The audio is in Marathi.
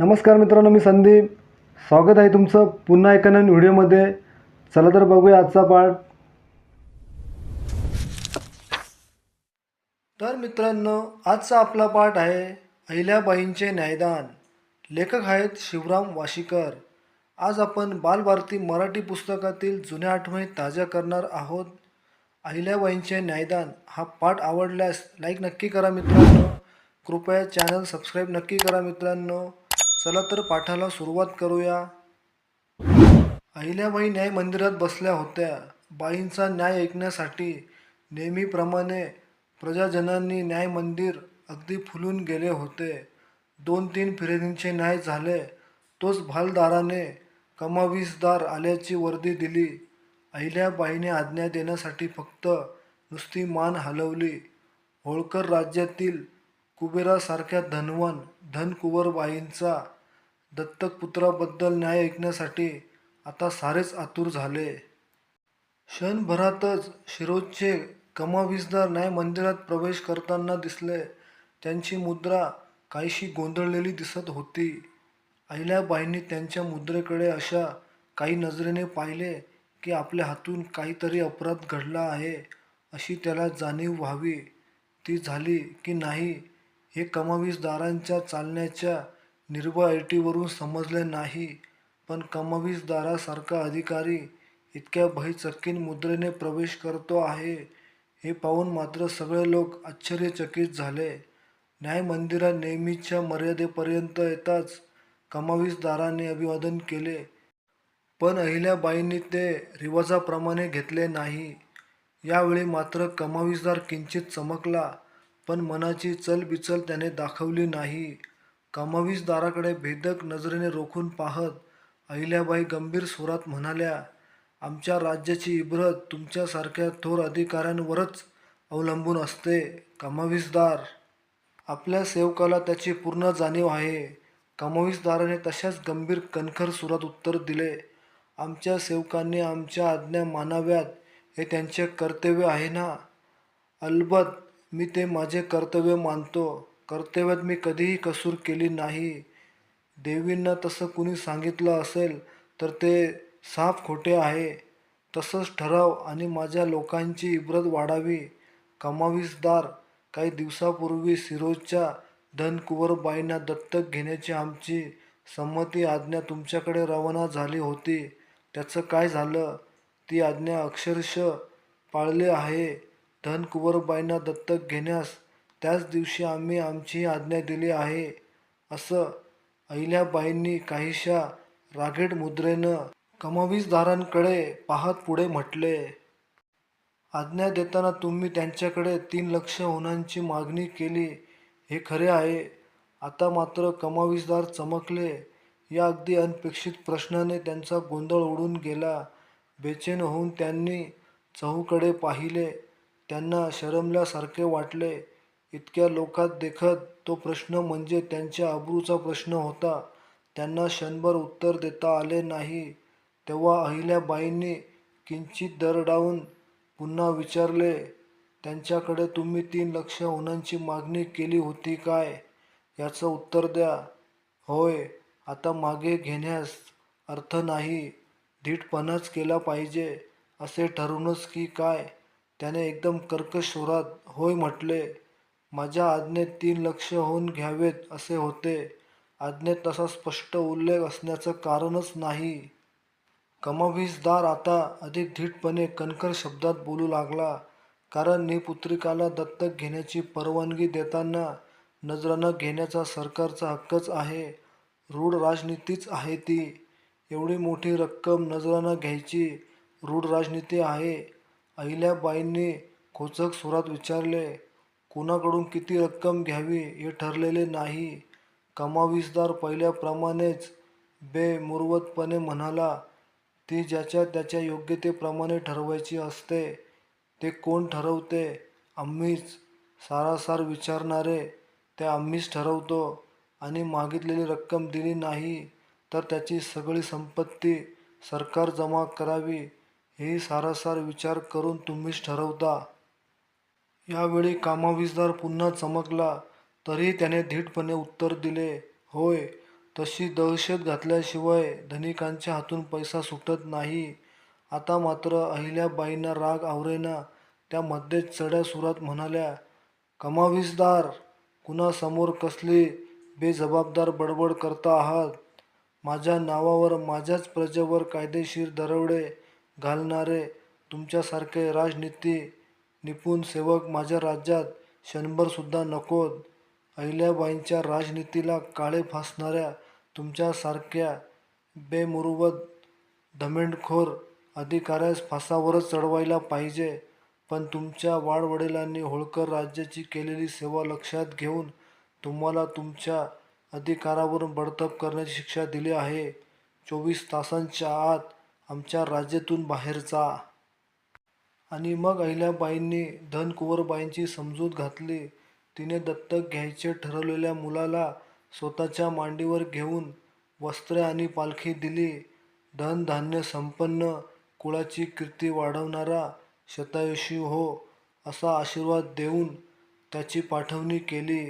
नमस्कार मित्रांनो मी संदीप. स्वागत आहे तुमचं पुन्हा एका नवीन व्हिडिओमध्ये. चला तर बघूया आजचा पाठ तर मित्रांनो आजचा आपला पाठ आहे अहिल्याबाईंचे न्यायदान. लेखक आहेत शिवराम वाशीकर. आज आपण बालभारती मराठी पुस्तकातील जुन्या आठवणी ताज्या करणार आहोत. अहिल्याबाईंचे न्यायदान हा पाठ आवडल्यास लाईक नक्की करा मित्रांनो. कृपया चॅनल सबस्क्राईब नक्की करा मित्रांनो. चला तर पाठाला सुरुवात करूया. अहिल्याबाई न्याय मंदिरात बसल्या होत्या. बाईंचा न्याय ऐकण्यासाठी नेहमीप्रमाणे प्रजाजनांनी न्याय मंदिर अगदी फुलून गेले होते. दोन तीन फिर्यादींचे न्याय झाले. तोच भालदाराने कमावीसदार आल्याची वर्दी दिली. अहिल्याबाईने आज्ञा देण्यासाठी फक्त नुसती मान हलवली. होळकर राज्यातील कुबेरासारख्या धनवन धनकुवरबाईंचा दत्तक पुत्राबद्दल न्याय ऐकण्यासाठी आता सारेच आतुर झाले. क्षणभरातच शिरोजचे कमावीसदार न्याय मंदिरात प्रवेश करताना दिसले. त्यांची मुद्रा काहीशी गोंधळलेली दिसत होती. अहिल्याबाईंनी त्यांच्या मुद्रेकडे अशा काही नजरेने पाहिले की आपल्या हातून काहीतरी अपराध घडला आहे अशी त्याला जाणीव व्हावी. ती झाली की नाही हे कमावीसदारांच्या चालण्याच्या निर्भय अटीवरून समजले नाही. पण कमावीसदारासारखा अधिकारी इतक्या भयचक्कीन मुद्रेने प्रवेश करतो आहे हे पाहून मात्र सगळे लोक आश्चर्यचकित झाले. न्याय मंदिरात नेहमीच्या मर्यादेपर्यंत येताच कमावीसदाराने अभिवादन केले. पण अहिल्याबाईंनी ते रिवाजाप्रमाणे घेतले नाही. यावेळी मात्र कमावीसदार किंचित चमकला. पण मनाची चलबिचल त्याने दाखवली नाही. कमावीसदाराकडे भेदक नजरेने रोखून पाहत अहिल्याबाई गंभीर स्वरात म्हणाल्या आमच्या राज्याची इब्रत तुमच्यासारख्या थोर अधिकाऱ्यांवरच अवलंबून असते कमावीसदार आपल्या सेवकाला त्याची पूर्ण जाणीव आहे. कमावीसदाराने तशाच गंभीर कणखर सुरात उत्तर दिले आमच्या सेवकांनी आमच्या आज्ञा मानाव्यात हे त्यांचे कर्तव्य आहे ना? अलबत मी ते माझे कर्तव्य मानतो. कर्तव्यात मी कधीही कसूर केली नाही. देवींना तसं कुणी सांगितलं असेल तर ते साफ खोटे आहे. तसंच ठराव आणि माझ्या लोकांची इब्रत वाढावी. कमावीसदार काही दिवसापूर्वी सिरोजच्या धनकुवरबाईंना दत्तक घेण्याची आमची संमती आज्ञा तुमच्याकडे रवाना झाली होती. त्याचं काय झालं? ती आज्ञा अक्षरशः पाळली आहे. धनकुवरबाईंना दत्तक घेण्यास त्याच दिवशी आम्ही आमची आज्ञा दिली आहे. असं अहिल्याबाईंनी काहीशा रागेट मुद्रेनं कमावीसदारांकडे पाहत पुढे म्हटले. आज्ञा देताना तुम्ही त्यांच्याकडे तीन लक्ष होणांची मागणी केली. हे खरे आहे. आता मात्र कमावीसदार चमकले. या अगदी अनपेक्षित प्रश्नाने त्यांचा गोंधळ उडून गेला. बेचैन होऊन त्यांनी चहूकडे पाहिले. त्यांना शरमल्यासारखे वाटले. इतक्या लोकात देखत तो प्रश्न म्हणजे त्यांच्या अब्रूचा प्रश्न होता. त्यांना क्षणभर उत्तर देता आले नाही. तेव्हा अहिल्याबाईंनी किंचित दरडावून पुन्हा विचारले त्यांच्याकडे तुम्ही तीन लक्ष होणांची मागणी केली होती काय? याचं उत्तर द्या. होय आता मागे घेण्यास अर्थ नाही. धीटपणाच केला पाहिजे असे ठरूनच की काय? त्याने एकदम कर्कश स्वरात होय म्हटले. माझ्या आज्ञेत तीन लक्ष होऊन घ्यावेत असे होते. आज्ञेत तसा स्पष्ट उल्लेख असण्याचं कारणच नाही. कमावीसदार आता अधिक धीटपणे कणखर शब्दात बोलू लागला. कारण निपुत्रिकाला दत्तक घेण्याची परवानगी देताना नजरानं घेण्याचा सरकारचा हक्कच आहे. रूढ राजनीतीच आहे ती. एवढी मोठी रक्कम नजरानं घ्यायची रूढ राजनीती आहे. अहिल्याबाईंनी खोचक सुरात विचारले कुणाकडून किती रक्कम घ्यावी हे ठरलेले नाही कमावीसदार पहिल्याप्रमाणेच बेमुरवतपणे म्हणाला ती ज्याच्या त्याच्या योग्यतेप्रमाणे ठरवायची असते ते कोण ठरवते? आम्हीच. सारासार विचारणारे ते आम्हीच ठरवतो. आणि मागितलेली रक्कम दिली नाही तर त्याची सगळी संपत्ती सरकार जमा करावी. हे सारासार विचार करून तुम्हीच ठरवता. यावेळी कामावीसदार पुन्हा चमकला तरीही त्याने धीटपणे उत्तर दिले होय तशी दहशत घातल्याशिवाय धनिकांच्या हातून पैसा सुटत नाही. आता मात्र अहिल्याबाईंना राग आवरेना त्या मध्येच चढ्या सुरात म्हणाल्या कमावीसदार कुणासमोर कसली बेजबाबदार बडबड करता आहात? माझ्या नावावर माझ्याच प्रजेवर कायदेशीर दरवडे घालणारे तुमच्यासारखे राजनीती निपुण सेवक माझ्या राज्यात क्षणभरसुद्धा नकोत. अहिल्याबाईंच्या राजनीतीला काळे फासणाऱ्या तुमच्यासारख्या बेमुरुवत धमेंडखोर अधिकाऱ्यास फासावरच चढवायला पाहिजे. पण तुमच्या वाडवडिलांनी होळकर राज्याची केलेली सेवा लक्षात घेऊन तुम्हाला तुमच्या अधिकारावरून बडतप करण्याची शिक्षा दिली आहे. चोवीस तासांच्या आत आमच्या राज्यातून बाहेर जा आणि मग अहिल्याबाईंनी धनकुंवरबाईंची समजूत घातली. तिने दत्तक घ्यायचे ठरवलेल्या मुलाला स्वतःच्या मांडीवर घेऊन वस्त्रे आणि पालखी दिली. धनधान्य संपन्न कुळाची कीर्ती वाढवणारा शतायुषी हो असा आशीर्वाद देऊन त्याची पाठवणी केली.